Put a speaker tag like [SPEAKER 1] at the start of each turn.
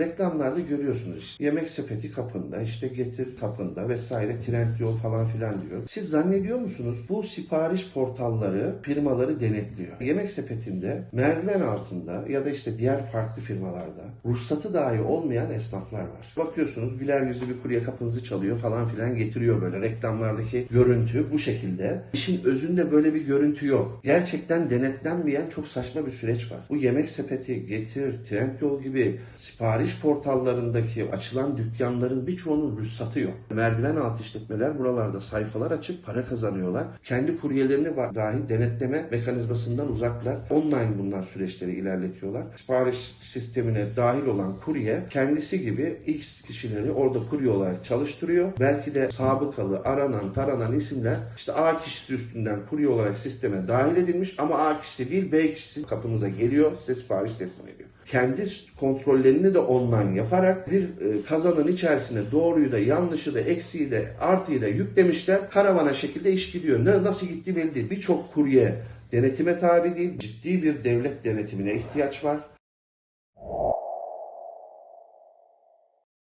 [SPEAKER 1] reklamlarda görüyorsunuz işte yemek sepeti kapında, işte getir kapında vesaire Trendyol falan filan diyor. Siz zannediyor musunuz bu sipariş portalları firmaları denetliyor. Yemek sepetinde merdiven altında ya da işte diğer farklı firmalarda ruhsatı dahi olmayan esnaflar var. Bakıyorsunuz güler yüzlü bir kurye kapınızı çalıyor falan filan getiriyor böyle reklamlardaki görüntü bu şekilde. İşin özünde böyle bir görüntü yok. Gerçekten denetlenmeyen çok saçma bir süreç var. Bu yemek sepeti, Getir, Trendyol gibi sipariş portallarındaki açılan dükkanların birçoğunun ruhsatı yok. Merdiven altı işletmeler buralarda sayfalar açıp para kazanıyorlar. Kendi kuryelerini dahi denetleme mekanizmasından uzaklar. Online bunlar süreçleri ilerletiyorlar. Sipariş sistemine dahil olan kurye kendisi gibi X kişileri orada kurye olarak çalıştırıyor. Belki de sabıkalı, aranan, taranan isimler işte A kişisi üstünden kurye olarak sisteme dahil edilmiş ama A kişisi değil B kişisi kapınıza geliyor size sipariş teslim ediyor. Kendi kontrollerini de online yaparak bir e, kazanın içerisine doğruyu da yanlışı da eksiği de artıyı da yüklemişler. Karavana şekilde iş gidiyor. Nasıl gittiği belli değil. Birçok kurye denetime tabi değil. Ciddi bir devlet denetimine ihtiyaç var.